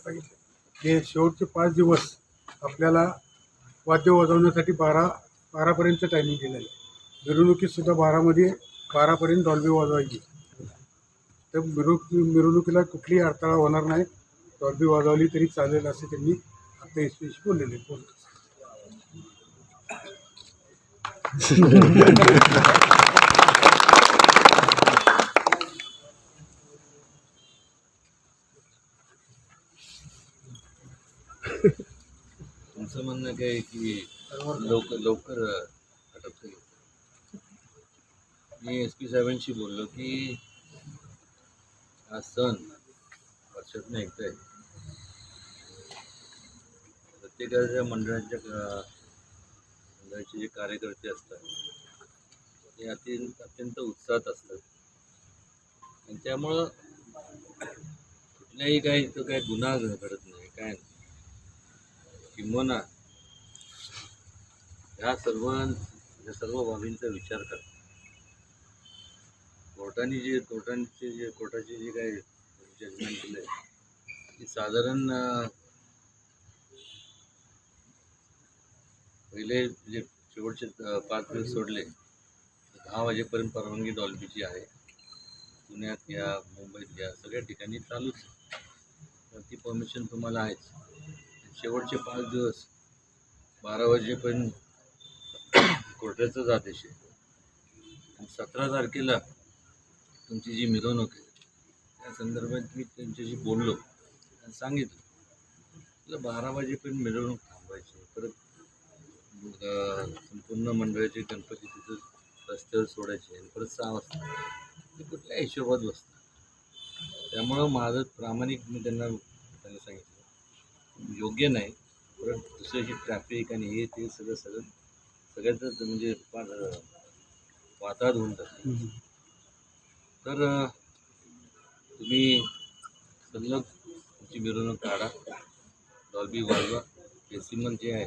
सांगितले. की शेवटचे पाच दिवस आपल्याला वाद्य वाजवण्यासाठी बारा बारापर्यंत टायमिंग दिलेलं आहे. मिरवणुकीतसुद्धा बारामध्ये बारापर्यंत डॉल्बी वाजवायची. तर मिरवणूक मिरवणुकीला कुठलीही अडथळा होणार नाही. डॉल्बी वाजवली तरी चालेल असे त्यांनी आता एस पीशी बोललेले बोल. तुमचं म्हणणं काय आहे की लवकर लवकर अटक केली मी एस पी साहेबांशी बोललो की हा सण वर्षातनं एकदा आहे. प्रत्येकाच्या मंडळाच्या मंडळाचे जे कार्यकर्ते असतात ते अत्यंत अत्यंत उत्साहात असतात. आणि त्यामुळं कुठल्याही काही इथं काही गुन्हा घडत नाही. काय नाही. किंबहुना ह्या सर्व या सर्व बाबींचा विचार करतात कोर्टाने जे कोर्टांचे जे कोर्टाचे जे काही जजमेंट केले ते साधारण पहिले जे शेवटचे पाच दिवस सोडले दहा वाजेपर्यंत परवानगी डॉल्बीची आहे. पुण्यात या मुंबईत या सगळ्या ठिकाणी चालूच तर ती परमिशन तुम्हाला आहेच. शेवटचे पाच दिवस बारा वाजेपर्यंत कोर्टाचाच आदेश आहे. आणि सतरा तारखेला तुमची जी मिरवणूक आहे त्या संदर्भात मी त्यांच्याशी बोललो आणि सांगितलं. तुला बारा वाजेपर्यंत मिरवणूक थांबवायची परत संपूर्ण मंडळाचे गणपती तिथं रस्त्यावर सोडायचे आणि परत सहा वाजता. ते कुठल्या हिशोबात बसतात. त्यामुळं माझं प्रामाणिक मी त्यांना योग्य नाही. परत दुसऱ्याची ट्रॅफिक आणि हे ते सगळं सगळं सगळ्याच म्हणजे फार वातावरण होऊन जाते. तर तुम्ही सलग तुमची मिरवणूक काढा. डॉल्बी वाजवा डेसिमल जे आहे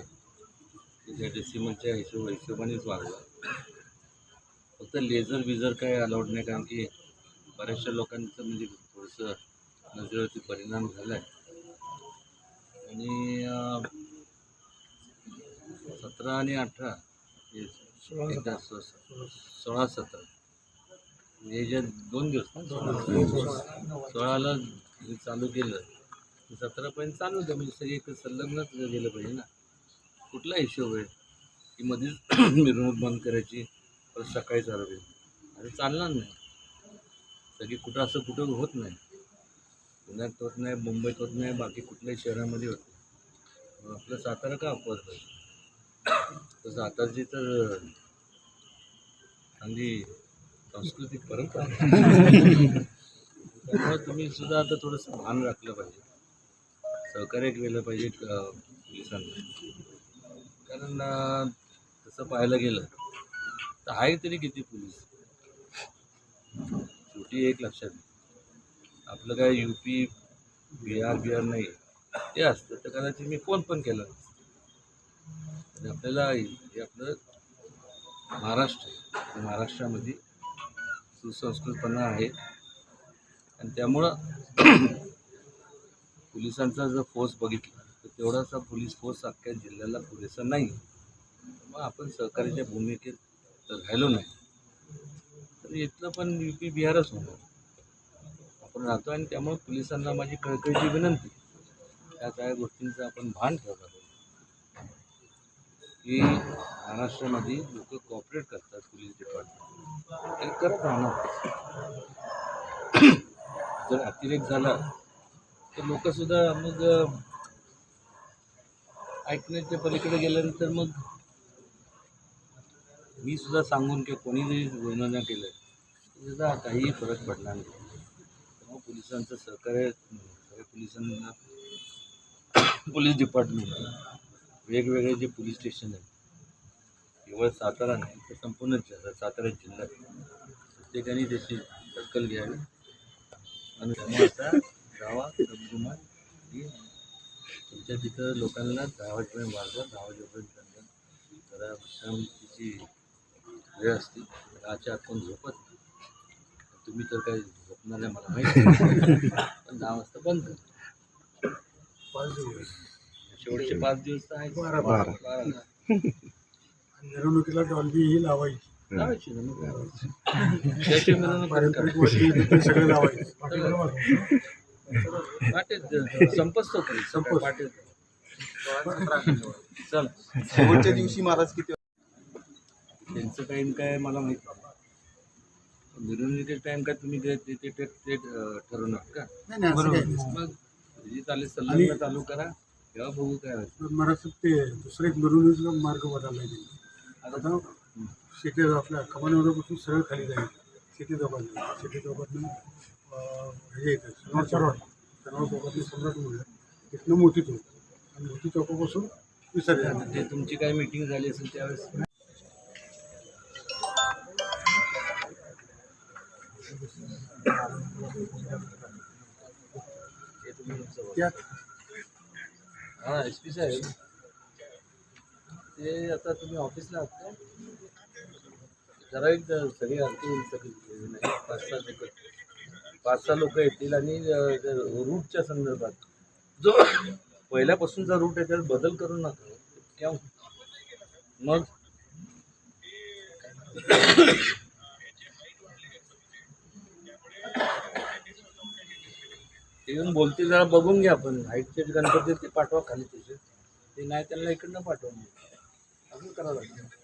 ते त्या डेसिमलच्या हिशोब हिशोबानेच वाजवा फक्त लेझर बिझर काय अलाउड नाही कारण की बऱ्याचशा लोकांचं म्हणजे थोडंसं नजरेवरती परिणाम झाला आहे आणि सतरा आणि अठरा. एकदा सोळा सतरा. हे जे दोन दिवस. सोळाला चालू केलं. सतरापर्यंत चालू होतं. म्हणजे सगळे एक संलग्नच गेलं पाहिजे ना. कुठला हिशोब आहे? की मध्येच मिरवणूक बंद करायची परत सकाळी चालू अरे चालणार नाही. सगळी कुठं असं कुठं होत नाही. पुण्यात होत नाही मुंबईत होत नाही बाकी कुठल्याही शहरामध्ये होत नाही. आपलं सातारा का अपवाद पाहिजे तर सातारची तर चांगली सांस्कृतिक परंपरा त्यामुळे तुम्ही सुद्धा आता थोडंसं भान राखलं पाहिजे. सहकार्य केलं पाहिजे पोलिसांना. कारण तसं पाहायला गेलं तर आहे तरी किती पोलीस? शेवटी एक लक्षात आपलं काय यू पी बिहार बिहार नाही. ते असतं. तर कदाचित मी फोन पण केला नसता. आणि आपल्याला हे आपलं महाराष्ट्र आहे. महाराष्ट्रामध्ये सुसंस्कृतपणा आहे. आणि त्यामुळं पोलिसांचा जर फोर्स बघितला तर तेवढासा पोलीस फोर्स अख्ख्या जिल्ह्याला पुरेसा नाही. मग आपण सहकार्याच्या भूमिकेत तर राहिलो नाही. तर इथलं पण यू पी बिहारच होणार. आपण राहतो आणि त्यामुळे पोलिसांना माझी कळकळीची विनंती त्या सगळ्या गोष्टींचं आपण भान ठेवलं की महाराष्ट्रामध्ये लोक कॉपरेट करतात पोलीस डिपार्टमेंट ते करत राहणार. जर अतिरेक झाला तर लोकसुद्धा मग ऐकण्याच्या पलीकडे गेल्यानंतर मग मी सुद्धा सांगून की कोणी जरी गुन्हा केलं त्याचा काहीही फरक पडणार नाही. पोलिसांचं सहकार्य सगळ्या पोलिसांना पोलीस डिपार्टमेंट वेगवेगळे जे पोलीस स्टेशन आहेत केवळ सातारा नाही तर संपूर्ण सातारा जिल्ह्यात प्रत्येकाने त्याची दखल घ्यावी आणि त्यामुळे गावा रमगुमान ही तुमच्या तिथं लोकांना दहा वाजेपर्यंत वाजवा दहा वाजेपर्यंत त्यांना जरा विश्रांतीची वेळ असते दहाच्या आत पण झोपत नाही. तुम्ही तर काही झोपणार नाही मला माहिती. पण दहा वाजता बंद कर. पाच दिवस. शेवटचे पाच दिवस तर आहेत बारा. बारा. बारा. आणि मिरवणुकीला डॉल्बी ही लावायची. लावायची ना मग लावायची. त्याची मिरवणूक पारंपरिक गोष्टी ते सगळे लावायचे. चल. शेवटच्या दिवशी महाराज किती त्यांचं टाइम काय मला माहीत नाही. मिरवणुकीचे टाइम काय तुम्ही ते ते- ते ते- ते, अं, ठरवणार का? नाही नाही असं काही नाही. मग जी चालेल सल्ला चालू करा तेव्हा बघू काय होतं. पण मला असं ते दुसरं एक मिरवणुकीचा मार्ग बदलला त्यांनी. आता शेती आपल्या कमानीवरपासून सरळ खाली जाईल. शेती चौकात शेती चौकातनं अं, हे येतं सनवार चरवाड सनवार चौकातनं सम्राट तिथनं मोठी चौक. आणि मोठी चौकापासून विसर्जन. ते तुमची काय मीटिंग झाली असेल त्यावेळेस? हा एस पी साहेब. ते आता तुम्ही ऑफिसला आहात का? जरा एक सगळी आरती सगळी. पाच सहा लोक. पाच सहा लोक येतील आणि रूटच्या संदर्भात. जो पहिल्यापासूनचा रूट आहे त्यात बदल करू नका. क्या मग? ते येऊन बोलते जरा बघून घ्या आपण हाईटचे गणपती ते पाठवा खाली त्याचे ते नाही त्यांना इकडनं पाठवा. असं करावं लागतं